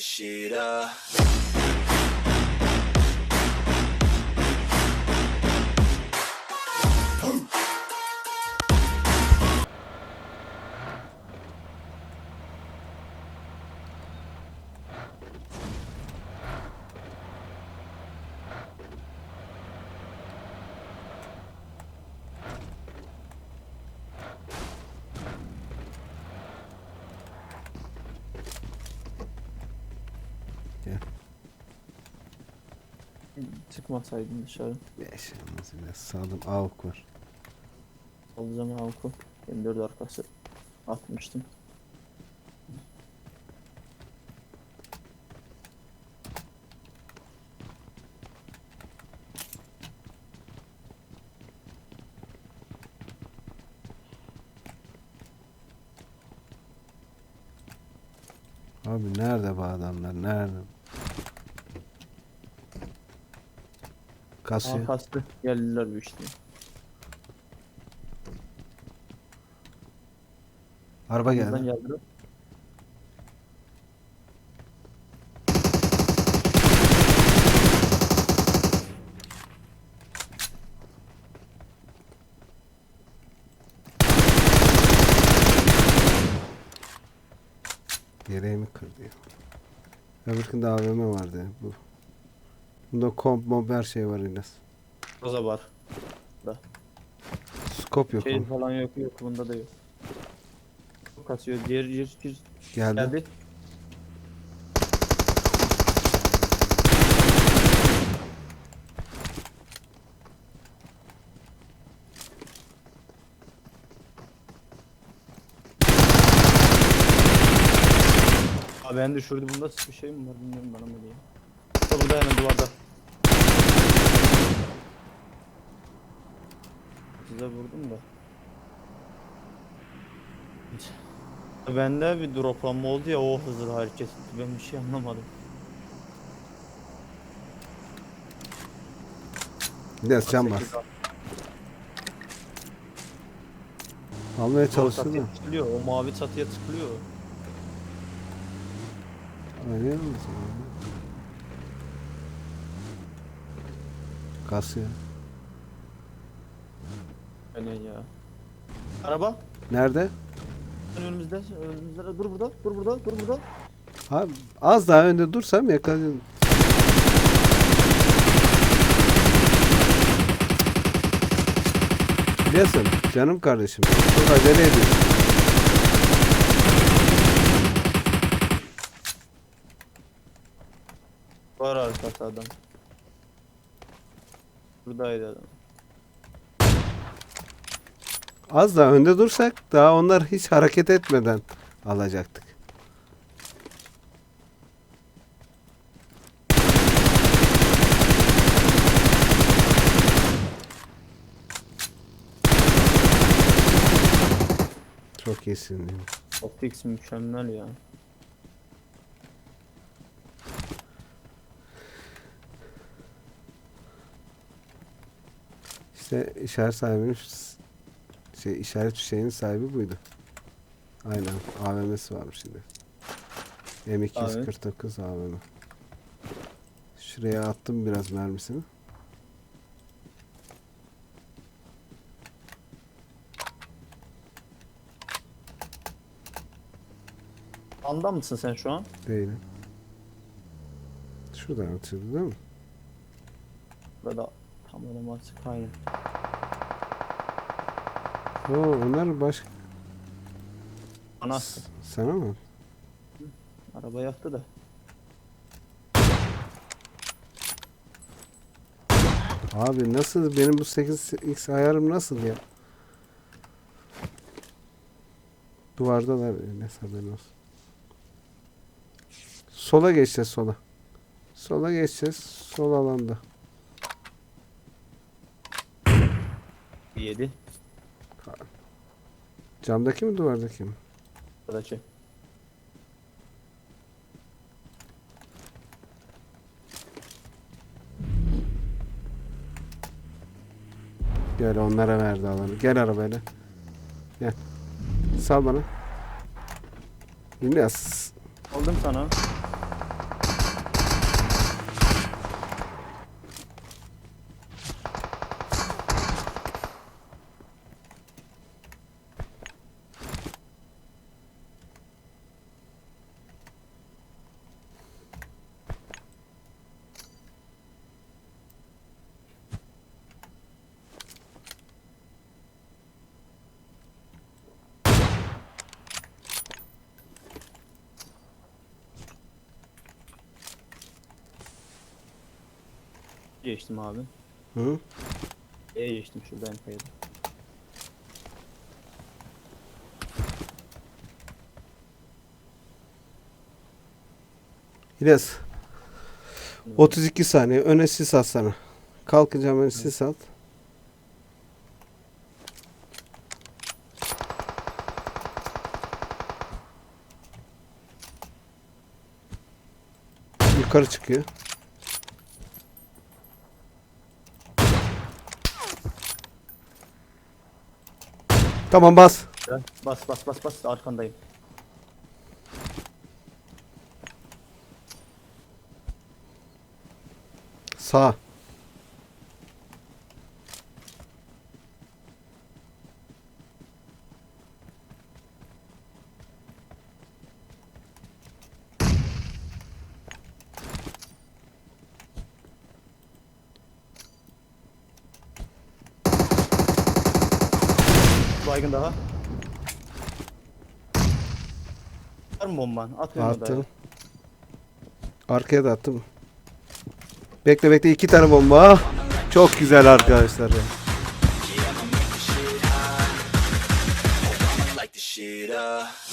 shit up. Çıkmasaydın dışarı. Yaşamaz biraz sağdım avuk var. Alacağım avku. M4 arkası atmıştım. Abi nerede bu adamlar nerede? Kasıyor. Aa kastı. Geldiler bir işte. Araba Buradan geldi. geldiler. Yeleğimi kırdı ya. Öbürkünde AVM vardı bu. Bunda komp mob her şey var İlyas. Roza var. Skop yok Şey onun. falan yok yok bunda da yok. Çok kasıyor. Diğer gir gir. Geldi. Geldi. Abi ben düşürdü bunda bir şey mi var bilmiyorum bana mı diye. Burada hemen duvarda. Size vurdum da. Bende bir droplanma oldu ya o hızlı hareket etti. Ben bir şey anlamadım. İlyas can bas. Almaya çalıştın mı? tıklıyor. O mavi çatıya tıklıyor. Oynuyor musun? Kasıyor. Öyle ya. Araba. Nerede? Önümüzde. Önümüzde. Dur burada. Dur burada. Dur burada. Abi az daha önde dursam yakalayın. Biliyorsun canım kardeşim. Çok acele ediyorsun. Var arkası adam. Buradaydı adam. Az daha önde dursak daha onlar hiç hareket etmeden alacaktık. Çok iyisin. değil mi? Optics mükemmel ya. İşte işaret sahibinin şey işaret şeyinin sahibi buydu. Aynen. AVM'si varmış şimdi. M249 AVM. Şuraya attım biraz mermisini. Anda mısın sen şu an? Değilim. Şuradan atıyordu değil mi? Burada tam açık aynen. Oo, onlar baş... Ana Sana mı? araba yaktı da. Abi nasıl benim bu 8x ayarım nasıl ya? Duvardalar ne haberin olsun. Sola geçeceğiz sola. Sola geçeceğiz. Sol alanda. 7. Camdaki mi duvardaki mi? Buradaki. Gel onlara verdi alanı. Gel arabayla. Gel. Sal bana. İlyas. Aldım sana. Geçtim abi. Hı? E'ye geçtim şurada en kayada. İlyas. 32 saniye. Öne sis at sana. Kalkacağım öne sis at. Yukarı çıkıyor. Tamam bas. Gel, Bas bas bas bas arkandayım. Sağ. Baygın daha. Var mı bomban? Atıyorum Attım. Arkaya da attım. Bekle bekle iki tane bomba. Çok güzel arkadaşlar ya. light the shit up.